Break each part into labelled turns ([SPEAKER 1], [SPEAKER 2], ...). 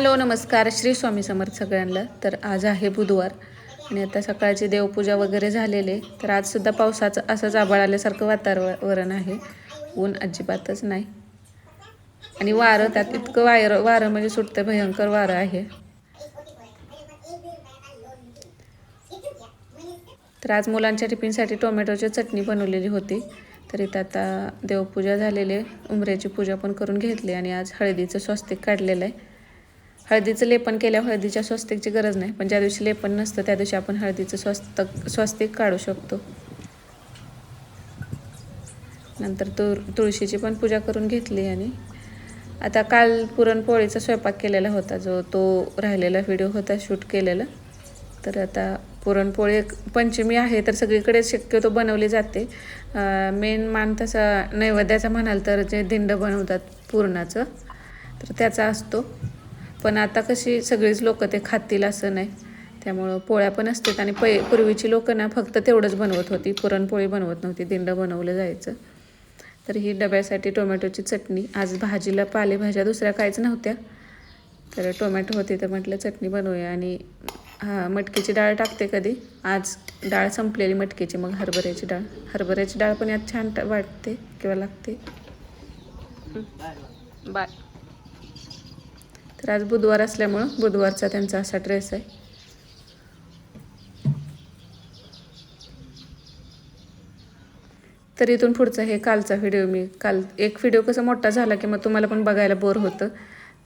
[SPEAKER 1] Hello नमस्कार. श्री स्वामी समर्थ सगळ्यांना. तर आज आहे बुधवार आणि आता सकाळची देवपूजा वगैरे झालेले तर आजसुद्धा पावसाचं असंच आबाळ आल्यासारखं वातावरण आहे. ऊन अजिबातच नाही. आणि वारं त्यात इतकं वायर वारं म्हणजे सुटतं भयंकर वारं आहे. तर आज मुलांच्या टिफिनसाठी टोमॅटोची चटणी बनवलेली होती. तर इथं आता देवपूजा झालेली आहे. उमऱ्याची पूजा पण करून घेतली आणि आज हळदीचं स्वस्तिक काढलेलं आहे. हळदीचं लेपन केल्या हळदीच्या स्वस्तिकची गरज नाही. पण ज्या दिवशी लेपन नसतं त्या दिवशी आपण हळदीचं स्वस्तक स्वस्तिक काढू शकतो. नंतर तुळ तुळशीची पण पूजा करून घेतली आणि आता काल पुरणपोळीचा स्वयंपाक केलेला होता जो तो राहिलेला व्हिडिओ होता शूट केलेला. तर आता पुरणपोळी एक पंचमी आहे तर सगळीकडे शक्यतो बनवली जाते. मेन मान तसा नैवेद्याचा म्हणाल तर जे दिंड बनवतात पुरणाचं तर त्याचा असतो. पण आता कशी सगळीच लोकं ते खातील असं नाही. त्यामुळं पोळ्या पण असतात आणि पै पूर्वीची लोकं ना फक्त तेवढंच बनवत होती. पुरणपोळी बनवत नव्हती. दिंड बनवलं जायचं. तर ही डब्यासाठी टोमॅटोची चटणी. आज भाजीला पालेभाज्या दुसऱ्या काहीच नव्हत्या. तर टोमॅटो होती तर म्हटलं चटणी बनवूया. आणि हां मटकीची डाळ टाकते कधी? आज डाळ संपलेली मटकीची. मग हरभऱ्याची डाळ. हरभऱ्याची डाळ पण यात छान वाटते किंवा लागते. बाय. तर आज बुधवार असल्यामुळं बुधवारचा त्यांचा असा ड्रेस आहे. तर इथून पुढचा हे कालचा व्हिडिओ मी काल एक व्हिडिओ कसा मोठा झाला की मग तुम्हाला पण बघायला बोर होतं.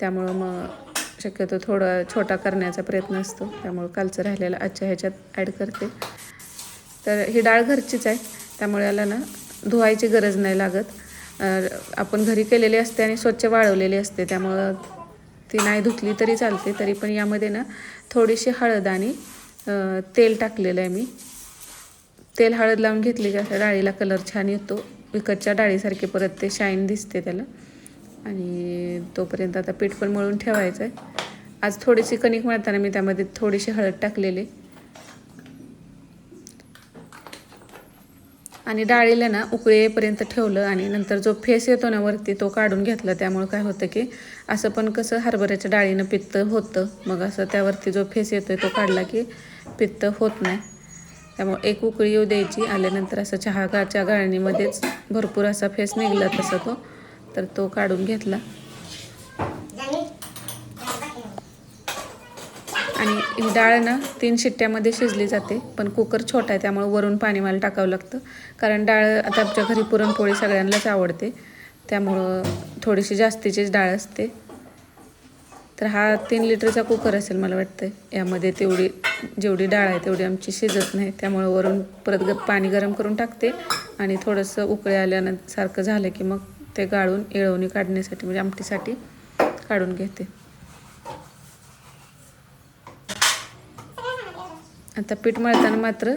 [SPEAKER 1] त्यामुळं मग शक्यतो थोडा छोटा करण्याचा प्रयत्न असतो. त्यामुळं कालचं राहिलेलं आजच्या ह्याच्यात ॲड करते. तर ही डाळ घरचीच आहे. त्यामुळे याला ना धुवायची गरज नाही लागत. आपण घरी केलेली असते आणि स्वच्छ वाळवलेली असते. त्यामुळं ती नाही धुतली तरी चालते तरी पण यामध्ये ना थोडीशी हळद आणि तेल टाकलेलं आहे मी. तेल हळद लावून घेतली की असं डाळीला कलर छान येतो. विकतच्या डाळीसारखे परत ते शाईन दिसते त्याला. आणि तोपर्यंत आता पीठ पण मळून ठेवायचं आहे आज थोडीशी कणिक मळताना मी त्यामध्ये थोडीशी हळद टाकलेली. आणि डाळीला ना उकळीपर्यंत ठेवलं आणि नंतर जो फेस येतो ना वरती तो काढून घेतला. त्यामुळे काय होतं की असं पण कसं हरभऱ्याच्या डाळीनं पित्त होतं. मग असं त्यावरती जो फेस येतो आहे तो काढला की पित्त होत नाही. त्यामुळे एक उकळी येऊ द्यायची. आल्यानंतर असं चहा गाच्या गाळणीमध्येच भरपूर असा फेस निघला तसा तो. तर तो काढून घेतला. आणि ही डाळ ना तीन शिट्ट्यामध्ये शिजली जाते पण कुकर छोटा आहे त्यामुळे वरून पाणी मला टाकावं लागतं. कारण डाळ आता आमच्या घरी पुरणपोळी सगळ्यांनाच आवडते. त्यामुळं थोडीशी जास्तीचीच डाळ असते. तर हा तीन लिटरचा कुकर असेल मला वाटतं यामध्ये तेवढी जेवढी डाळ आहे तेवढी आमची शिजत नाही. त्यामुळं वरून परत ग पाणी गरम करून टाकते. आणि थोडंसं उकळे आल्यानं सारखं झालं की मग ते गाळून येळवणी काढण्यासाठी म्हणजे आमटीसाठी काढून घेते. आता पीठ मळताना मात्र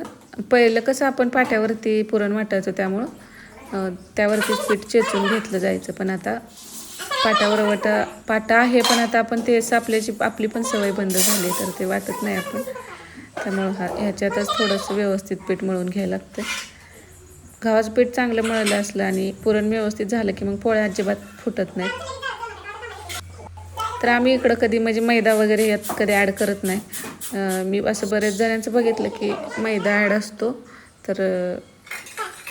[SPEAKER 1] पहिलं कसं आपण पाट्यावरती पुरण वाटायचो त्यामुळं त्यावरती त्यावरतीच पीठ चेचून घेतलं जायचं. पण आता पाटावर वाटा पाटा आहे पण आता आपण ते सापल्याची आपली पण सवय बंद झाली तर ते वाटत नाही आपण. त्यामुळं हा ह्याच्यातच थोडंसं व्यवस्थित पीठ मळून घ्यायला लागतं गव्हाचं पीठ चांगलं मळलं असलं आणि पुरण व्यवस्थित झालं की मग पोळ्या अजिबात फुटत नाहीत. तर आम्ही इकडं कधी म्हणजे मैदा वगैरे यात कधी ॲड करत नाही. मी असं बरेच जणांचं बघितलं की मैदा ॲड असतो. तर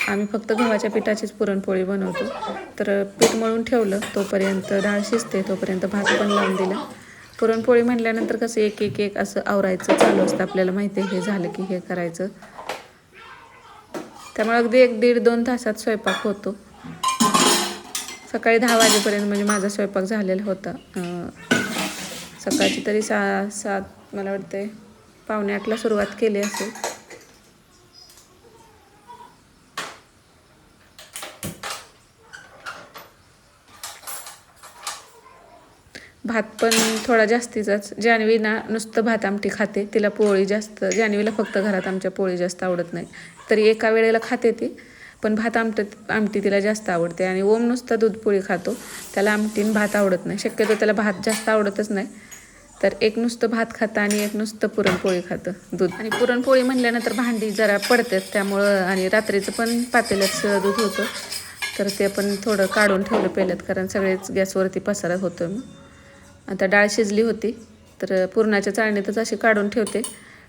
[SPEAKER 1] आम्ही फक्त गव्हाच्या पिठाचीच पुरणपोळी बनवतो. तर पीठ मळून ठेवलं तोपर्यंत डाळ शिजते तोपर्यंत भात पण लावून दिला. पुरणपोळी म्हणल्यानंतर कसं एक एक एक असं आवरायचं चालू असतं आपल्याला माहिती आहे हे झालं की हे करायचं. त्यामुळे अगदी एक दीड दोन तासात स्वयंपाक होतो. सकाळी दहा वाजेपर्यंत म्हणजे माझा स्वयंपाक झालेला होता. सकाळची तरी सा सात मला वाटते पावणे आठला सुरुवात केली असेल. भात पण थोडा जास्तीचाच. जानवी ना नुसतं भात आमटी खाते. तिला पोळी जास्त जानवीला फक्त घरात आमच्या पोळी जास्त आवडत नाही. तरी एका वेळेला खाते ती पण भात आमट आमटी तिला जास्त आवडते. आणि ओम नुसता दूध पोळी खातो. त्याला आमटीन भात आवडत नाही. शक्यतो त्याला भात जास्त आवडतच नाही. तर एक नुसतं भात खातं आणि एक नुसतं पुरणपोळी खातं दूध. आणि पुरणपोळी म्हणल्यानंतर भांडी जरा पडतात त्यामुळं आणि रात्रीचं पण पातेल्यात दूध होतं. तर ते पण थोडं काढून ठेवलं पहिल्यात कारण सगळेच गॅसवरती पसारत होतो. मग आता डाळ शिजली होती तर पुरणाच्या चाळणीतच अशी काढून ठेवते.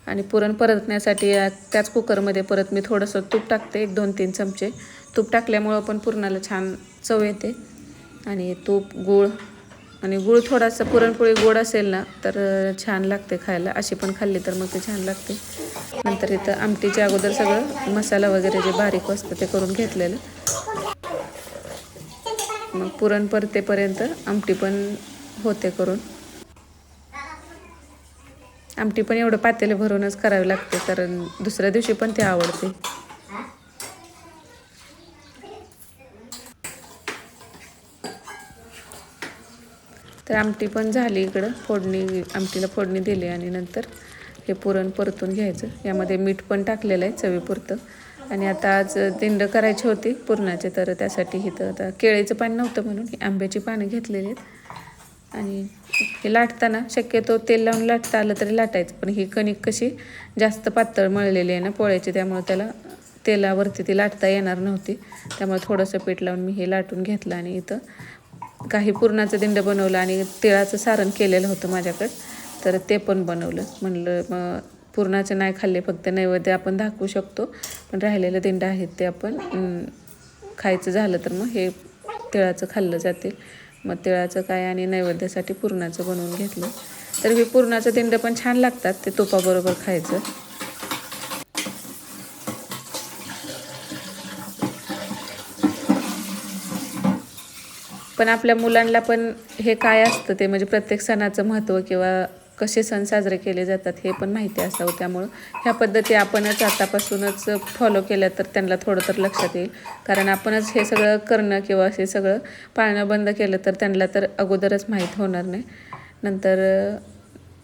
[SPEAKER 1] आणि पुरण परतण्यासाठी त्याच कुकरमध्ये परत मी थोडंसं तूप टाकते एक दोन तीन चमचे. तूप टाकल्यामुळं पण पुरणाला छान चव येते. आणि तूप गूळ आणि गूळ थोडासा पुरणपोळी गोड असेल ना तर छान लागते खायला. अशी पण खाल्ली तर मग ते छान लागते. नंतर इथं आमटीच्या अगोदर सगळं मसाला वगैरे जे बारीक असतं ते करून घेतलेलं. मग पुरण परतेपर्यंत आमटी पण होते करून. आमटी पण एवढं पातेले भरूनच करावी लागते कारण दुसऱ्या दिवशी पण ते आवडते. तर आमटी पण झाली इकडं. फोडणी आमटीला फोडणी दिली आणि नंतर हे पुरण परतून घ्यायचं. यामध्ये मीठ पण टाकलेलं आहे चवीपुरतं. आणि आता आज दिंड करायची होती पुरणाचे तर त्यासाठी इथं आता केळीचं पाणी नव्हतं म्हणून ही आंब्याची पानं घेतलेली आहेत. आणि हे लाटताना शक्यतो तेल लावून लाटता आलं तरी लाटायचं पण ही कणिक कशी जास्त पातळ मळलेली आहे ना पोळ्याची त्यामुळे त्याला तेलावरती ती लाटता येणार नव्हती. त्यामुळे थोडंसं पीठ लावून मी हे लाटून घेतलं आणि इथं काही पुरणाचं दिंड बनवलं आणि तिळाचं सारण केलेलं होतं माझ्याकडं. तर ते पण बनवलं. म्हणलं मग पुरणाचं नाही खाल्ले फक्त नैवेद्य आपण दाखवू शकतो. पण राहिलेलं दिंड आहेत ते आपण खायचं झालं तर मग हे तिळाचं खाल्लं जाते. मग तिळाचं काय आणि नैवेद्यासाठी पुरणाचं बनवून घेतलं. तर हे पुरणाचं दिंड पण छान लागतात ते तुपाबरोबर खायचं. पण आपल्या मुलांना पण हे काय असतं ते म्हणजे प्रत्येक सणाचं महत्त्व किंवा कसे सण साजरे केले जातात हे पण माहिती असावं. त्यामुळं ह्या पद्धती आपणच आतापासूनच फॉलो केल्या तर त्यांना थोडं तर लक्षात येईल. कारण आपणच हे सगळं करणं किंवा हे सगळं पाळणं बंद केलं तर त्यांना तर अगोदरच माहीत होणार नाही. नंतर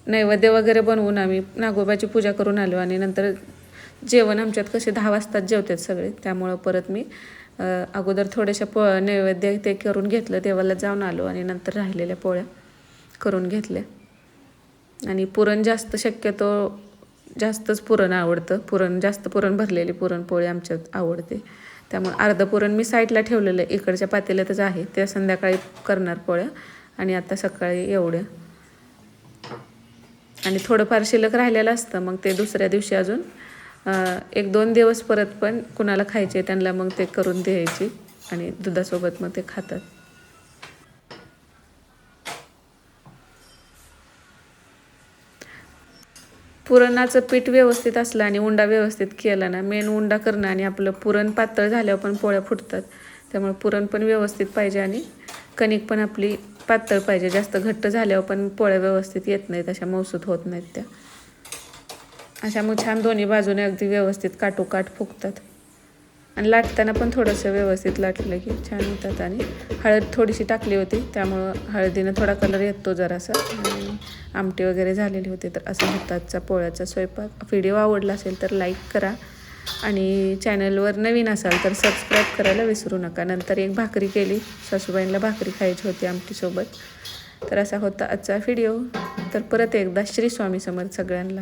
[SPEAKER 1] नैवेद्य वगैरे बनवून आम्ही नागोबाची पूजा करून आलो आणि नंतर जेवण आमच्यात कसे दहा वाजताच जेवतात सगळे. त्यामुळं परत मी अगोदर थोड्याशा प नैवेद्य ते करून घेतलं देवाला जाऊन आलो आणि नंतर राहिलेल्या पोळ्या करून घेतल्या. आणि पुरण जास्त शक्यतो जास्तच पुरण आवडतं. पुरण जास्त पुरण भरलेली पुरणपोळी आमच्यात आवडते. त्यामुळे अर्धं पुरण मी साईडला ठेवलेलं आहे इकडच्या पातेल्यातच आहे त्या संध्याकाळी करणार पोळ्या आणि आता सकाळी एवढ्या. आणि थोडंफार शिल्लक राहिलेलं असतं मग ते दुसऱ्या दिवशी अजून एक दोन दिवस परत पण कुणाला खायचे त्यांना मग ते करून द्यायची आणि दुधासोबत मग ते खातात. पुरणाचं पीठ व्यवस्थित असलं आणि उंडा व्यवस्थित केला ना मेन उंडा करणं आणि आपलं पुरण पातळ झाल्यावर पण पोळ्या फुटतात. त्यामुळे पुरण पण व्यवस्थित पाहिजे आणि कणिक पण आपली पातळ पाहिजे. जास्त घट्ट झाल्यावर पण पोळ्या व्यवस्थित येत नाहीत अशा मौसूत होत नाहीत त्या. अशा मग छान दोन्ही बाजूने अगदी व्यवस्थित काटोकाट फुगतात. आणि लाटताना पण थोडंसं व्यवस्थित लाटलं की छान होतात. आणि हळद थोडीशी टाकली होती त्यामुळं हळदीनं थोडा कलर येतो जरासा. आणि आमटी वगैरे झालेली होती तर असं होता आजचा पोळ्याचा स्वयंपाक. व्हिडिओ आवडला असेल तर लाईक करा. आणि चॅनलवर नवीन असाल तर सबस्क्राईब करायला विसरू नका. नंतर एक भाकरी केली सासूबाईंना भाकरी खायची होती आमटीसोबत. तर असा होता आजचा व्हिडिओ. तर परत एकदा श्री स्वामी समर्थ सगळ्यांना.